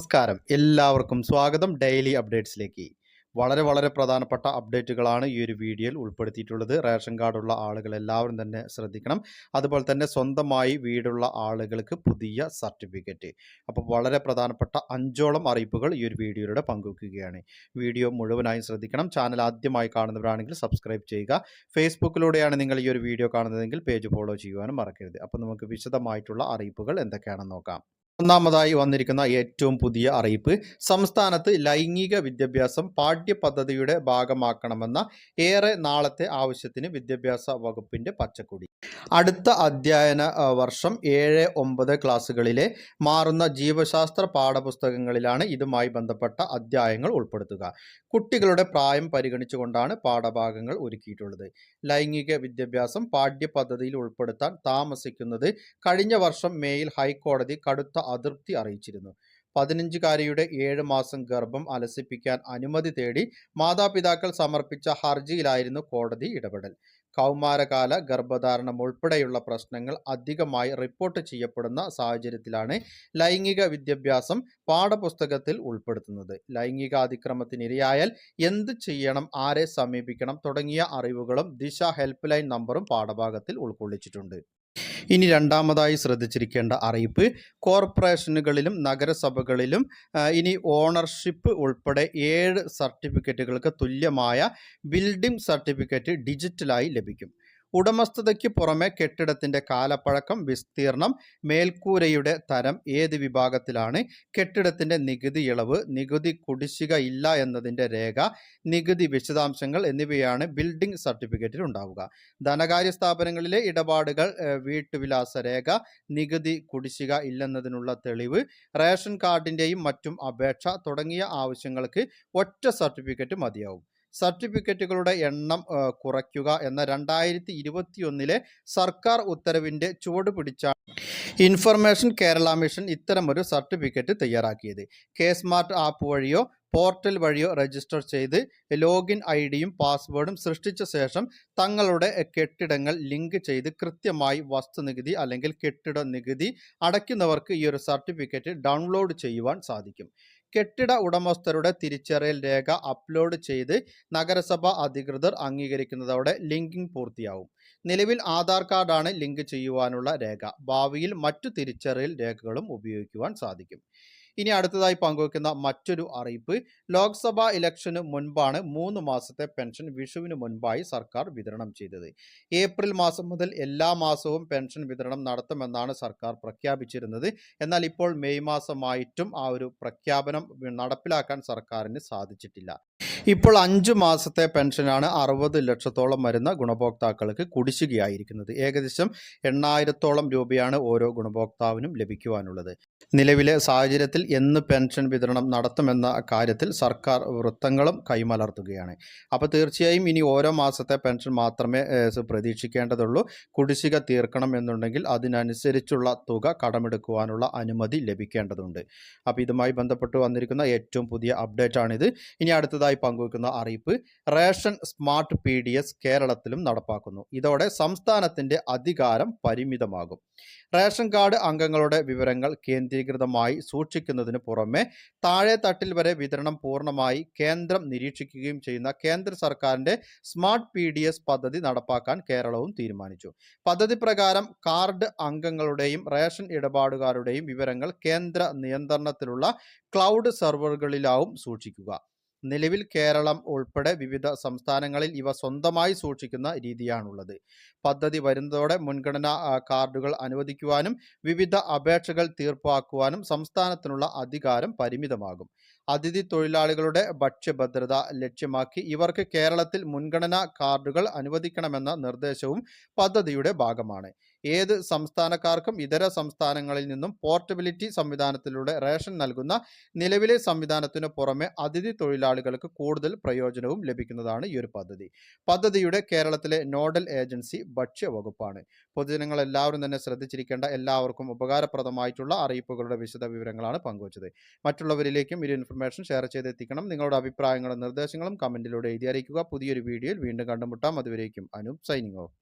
നമസ്കാരം. എല്ലാവർക്കും സ്വാഗതം. ഡെയിലി അപ്ഡേറ്റ്സിലേക്ക്. വളരെ വളരെ പ്രധാനപ്പെട്ട അപ്ഡേറ്റുകളാണ് ഈ ഒരു വീഡിയോയിൽ ഉൾപ്പെടുത്തിയിട്ടുള്ളത്. റേഷൻ കാർഡുള്ള ആളുകൾ എല്ലാവരും തന്നെ ശ്രദ്ധിക്കണം. അതുപോലെ തന്നെ സ്വന്തമായി വീടുള്ള ആളുകൾക്ക് പുതിയ സർട്ടിഫിക്കറ്റ്. അപ്പോൾ വളരെ പ്രധാനപ്പെട്ട അഞ്ചോളം അറിയിപ്പുകൾ ഈ ഒരു വീഡിയോയിലൂടെ പങ്കുവെക്കുകയാണ്. വീഡിയോ മുഴുവനായും ശ്രദ്ധിക്കണം. ചാനൽ ആദ്യമായി കാണുന്നവരാണെങ്കിൽ സബ്സ്ക്രൈബ് ചെയ്യുക. ഫേസ്ബുക്കിലൂടെയാണ് നിങ്ങൾ ഈ ഒരു വീഡിയോ കാണുന്നതെങ്കിൽ പേജ് ഫോളോ ചെയ്യുവാനും മറക്കരുത്. അപ്പോൾ നമുക്ക് വിശദമായിട്ടുള്ള അറിയിപ്പുകൾ എന്തൊക്കെയാണെന്ന് നോക്കാം. ഒന്നാമതായി വന്നിരിക്കുന്ന ഏറ്റവും പുതിയ അറിയിപ്പ് സംസ്ഥാനത്ത് ലൈംഗിക വിദ്യാഭ്യാസം പാഠ്യപദ്ധതിയുടെ ഭാഗമാക്കണമെന്ന ഏറെ നാളത്തെ ആവശ്യത്തിന് വിദ്യാഭ്യാസ വകുപ്പിന്റെ പച്ചക്കൊടി. അടുത്ത അധ്യയന വർഷം ഏഴ് ഒമ്പത് ക്ലാസ്സുകളിലെ മാറുന്ന ജീവശാസ്ത്ര പാഠപുസ്തകങ്ങളിലാണ് ഇതുമായി ബന്ധപ്പെട്ട അധ്യായങ്ങൾ ഉൾപ്പെടുത്തുക. കുട്ടികളുടെ പ്രായം പരിഗണിച്ചുകൊണ്ടാണ് പാഠഭാഗങ്ങൾ ഒരുക്കിയിട്ടുള്ളത്. ലൈംഗിക വിദ്യാഭ്യാസം പാഠ്യപദ്ധതിയിൽ ഉൾപ്പെടുത്താൻ താമസിക്കുന്നത് കഴിഞ്ഞ വർഷം മേയിൽ ഹൈക്കോടതി കടുത്ത അതൃപ്തി അറിയിച്ചിരുന്നു. പതിനഞ്ചുകാരിയുടെ ഏഴ് മാസം ഗർഭം അലസിപ്പിക്കാൻ അനുമതി തേടി മാതാപിതാക്കൾ സമർപ്പിച്ച ഹർജിയിലായിരുന്നു കോടതി ഇടപെടൽ. കൗമാരകാല ഗർഭധാരണം ഉൾപ്പെടെയുള്ള പ്രശ്നങ്ങൾ അധികമായി റിപ്പോർട്ട് ചെയ്യപ്പെടുന്ന സാഹചര്യത്തിലാണ് ലൈംഗിക വിദ്യാഭ്യാസം പാഠപുസ്തകത്തിൽ ഉൾപ്പെടുത്തുന്നത്. ലൈംഗിക അതിക്രമത്തിനിരയായാൽ എന്ത് ചെയ്യണം ആരെ സമീപിക്കണം തുടങ്ങിയ അറിവുകളും ദിശ ഹെൽപ്പ് ലൈൻ നമ്പറും പാഠഭാഗത്തിൽ ഉൾക്കൊള്ളിച്ചിട്ടുണ്ട്. ഇനി രണ്ടാമതായി ശ്രദ്ധിച്ചിരിക്കേണ്ട അറിയിപ്പ്. കോർപ്പറേഷനുകളിലും നഗരസഭകളിലും ഇനി ഓണർഷിപ്പ് ഉൾപ്പെടെ ഏഴ് സർട്ടിഫിക്കറ്റുകൾക്ക് തുല്യമായ ബിൽഡിംഗ് സർട്ടിഫിക്കറ്റ് ഡിജിറ്റലായി ലഭിക്കും. ഉടമസ്ഥതയ്ക്ക് പുറമെ കെട്ടിടത്തിന്റെ കാലപ്പഴക്കം വിസ്തീർണം മേൽക്കൂരയുടെ തരം ഏത് വിഭാഗത്തിലാണ് കെട്ടിടത്തിന്റെ നികുതി ഇളവ് നികുതി കുടിശ്ശിക ഇല്ല എന്നതിന്റെ രേഖ നികുതി വിശദാംശങ്ങൾ എന്നിവയാണ് ബിൽഡിംഗ് സർട്ടിഫിക്കറ്റിൽ ഉണ്ടാവുക. ധനകാര്യ സ്ഥാപനങ്ങളിലെ ഇടപാടുകൾ വീട്ടുവിലാസ രേഖ നികുതി കുടിശ്ശിക ഇല്ലെന്നതിനുള്ള തെളിവ് റേഷൻ കാർഡിന്റെയും മറ്റും അപേക്ഷ തുടങ്ങിയ ആവശ്യങ്ങൾക്ക് ഒറ്റ സർട്ടിഫിക്കറ്റ് മതിയാവും. സർട്ടിഫിക്കറ്റുകളുടെ എണ്ണം കുറയ്ക്കുക എന്ന രണ്ടായിരത്തി ഇരുപത്തിയൊന്നിലെ സർക്കാർ ഉത്തരവിന്റെ ചുവട് പിടിച്ചാണ് ഇൻഫർമേഷൻ കേരള മിഷൻ ഇത്തരമൊരു സർട്ടിഫിക്കറ്റ് തയ്യാറാക്കിയത്. കെ സ്മാർട്ട് ആപ്പ് വഴിയോ പോർട്ടൽ വഴിയോ രജിസ്റ്റർ ചെയ്ത് ലോഗിൻ ഐ ഡിയും പാസ്വേഡും സൃഷ്ടിച്ച ശേഷം തങ്ങളുടെ കെട്ടിടങ്ങൾ ലിങ്ക് ചെയ്ത് കൃത്യമായി വസ്തുനികുതി അല്ലെങ്കിൽ കെട്ടിട നികുതി അടയ്ക്കുന്നവർക്ക് ഈ ഒരു സർട്ടിഫിക്കറ്റ് ഡൗൺലോഡ് ചെയ്യുവാൻ സാധിക്കും. കെട്ടിട ഉടമസ്ഥരുടെ തിരിച്ചറിയൽ രേഖ അപ്ലോഡ് ചെയ്ത് നഗരസഭ അധികൃതർ അംഗീകരിക്കുന്നതോടെ ലിങ്കിംഗ് പൂർത്തിയാവും. നിലവിൽ ആധാർ കാർഡാണ് ലിങ്ക് ചെയ്യുവാനുള്ള രേഖ. ഭാവിയിൽ മറ്റു തിരിച്ചറിയൽ രേഖകളും ഉപയോഗിക്കുവാൻ സാധിക്കും. ഇനി അടുത്തതായി പങ്കുവെക്കുന്ന മറ്റൊരു അറിയിപ്പ് ലോക്സഭാ ഇലക്ഷന് മുൻപാണ് മൂന്ന് മാസത്തെ പെൻഷൻ വിഷുവിന് മുൻപായി സർക്കാർ വിതരണം ചെയ്തത്. ഏപ്രിൽ മാസം മുതൽ എല്ലാ മാസവും പെൻഷൻ വിതരണം നടത്തുമെന്നാണ് സർക്കാർ പ്രഖ്യാപിച്ചിരുന്നത്. എന്നാൽ ഇപ്പോൾ മെയ് മാസമായിട്ടും ആ ഒരു പ്രഖ്യാപനം നടപ്പിലാക്കാൻ സർക്കാരിന് സാധിച്ചിട്ടില്ല. ഇപ്പോൾ അഞ്ച് മാസത്തെ പെൻഷനാണ് അറുപത് ലക്ഷത്തോളം വരുന്ന ഗുണഭോക്താക്കൾക്ക് കുടിശ്ശികയായിരിക്കുന്നത്. ഏകദേശം എണ്ണായിരത്തോളം രൂപയാണ് ഓരോ ഗുണഭോക്താവിനും ലഭിക്കുവാനുള്ളത്. നിലവിലെ സാഹചര്യത്തിൽ എന്ന് പെൻഷൻ വിതരണം നടത്തുമെന്ന കാര്യത്തിൽ സർക്കാർ വൃത്തങ്ങളും കൈമലർത്തുകയാണ്. അപ്പോൾ തീർച്ചയായും ഇനി ഓരോ മാസത്തെ പെൻഷൻ മാത്രമേ പ്രതീക്ഷിക്കേണ്ടതുള്ളൂ. കുടിശ്ശിക തീർക്കണം എന്നുണ്ടെങ്കിൽ അതിനനുസരിച്ചുള്ള തുക കടമെടുക്കുവാനുള്ള അനുമതി ലഭിക്കേണ്ടതുണ്ട്. അപ്പോൾ ഇതുമായി ബന്ധപ്പെട്ട് വന്നിരിക്കുന്ന ഏറ്റവും പുതിയ അപ്ഡേറ്റ് ആണിത് ഇനി അടുത്തതായി പങ്കുവെക്കുന്ന അറിയിപ്പ് ration smart P D S കേരളത്തിലും നടപ്പാക്കുന്നു. ഇതോടെ സംസ്ഥാനത്തിന്റെ അധികാരം പരിമിതമാകും. റേഷൻ കാർഡ് അംഗങ്ങളുടെ വിവരങ്ങൾ കേന്ദ്രീകൃതമായി സൂക്ഷിക്കുന്നതിന് പുറമെ താഴെ തട്ടിൽ വരെ വിതരണം പൂർണമായി കേന്ദ്രം നിരീക്ഷിക്കുകയും ചെയ്യുന്ന കേന്ദ്ര സർക്കാരിന്റെ സ്മാർട്ട് പി ഡി എസ് പദ്ധതി നടപ്പാക്കാൻ കേരളവും തീരുമാനിച്ചു. പദ്ധതി പ്രകാരം കാർഡ് അംഗങ്ങളുടെയും റേഷൻ ഇടപാടുകാരുടെയും വിവരങ്ങൾ കേന്ദ്ര നിയന്ത്രണത്തിലുള്ള ക്ലൗഡ് സെർവറുകളിലാവും സൂക്ഷിക്കുക. നിലവിൽ കേരളം ഉൾപ്പെടെ വിവിധ സംസ്ഥാനങ്ങളിൽ ഇവ സ്വന്തമായി സൂക്ഷിക്കുന്ന രീതിയാണുള്ളത്. പദ്ധതി വരുന്നതോടെ മുൻഗണനാ കാർഡുകൾ അനുവദിക്കുവാനും വിവിധ അപേക്ഷകൾ തീർപ്പാക്കുവാനും സംസ്ഥാനത്തിനുള്ള അധികാരം പരിമിതമാകും. അതിഥി തൊഴിലാളികളുടെ ഭക്ഷ്യഭദ്രത ലക്ഷ്യമാക്കി ഇവർക്ക് കേരളത്തിൽ മുൻഗണനാ കാർഡുകൾ അനുവദിക്കണമെന്ന നിർദ്ദേശവും പദ്ധതിയുടെ ഭാഗമാണ്. ഏത് സംസ്ഥാനക്കാർക്കും ഇതര സംസ്ഥാനങ്ങളിൽ നിന്നും പോർട്ടബിലിറ്റി സംവിധാനത്തിലൂടെ റേഷൻ നൽകുന്ന നിലവിലെ സംവിധാനത്തിനു പുറമെ അതിഥി തൊഴിലാളികൾക്ക് കൂടുതൽ പ്രയോജനവും ലഭിക്കുന്നതാണ് ഈ ഒരു പദ്ധതി. പദ്ധതിയുടെ കേരളത്തിലെ നോഡൽ ഏജൻസി ഭക്ഷ്യവകുപ്പാണ് പൊതുജനങ്ങൾ എല്ലാവരും തന്നെ ശ്രദ്ധിച്ചിരിക്കേണ്ട എല്ലാവർക്കും ഉപകാരപ്രദമായിട്ടുള്ള അറിയിപ്പുകളുടെ വിശദ വിവരങ്ങളാണ് പങ്കുവച്ചത്. മറ്റുള്ളവരിലേക്കും ഈ ഇൻഫർമേഷൻ ഷെയർ ചെയ്തെത്തിക്കണം. നിങ്ങളുടെ അഭിപ്രായങ്ങളും നിർദ്ദേശങ്ങളും കമന്റിലൂടെ എഴുതി അറിയിക്കുക. പുതിയൊരു വീഡിയോയിൽ വീണ്ടും കണ്ടുമുട്ടാം. അതുവരേക്കും അനൂപ് സൈനിങ് ഓഫ്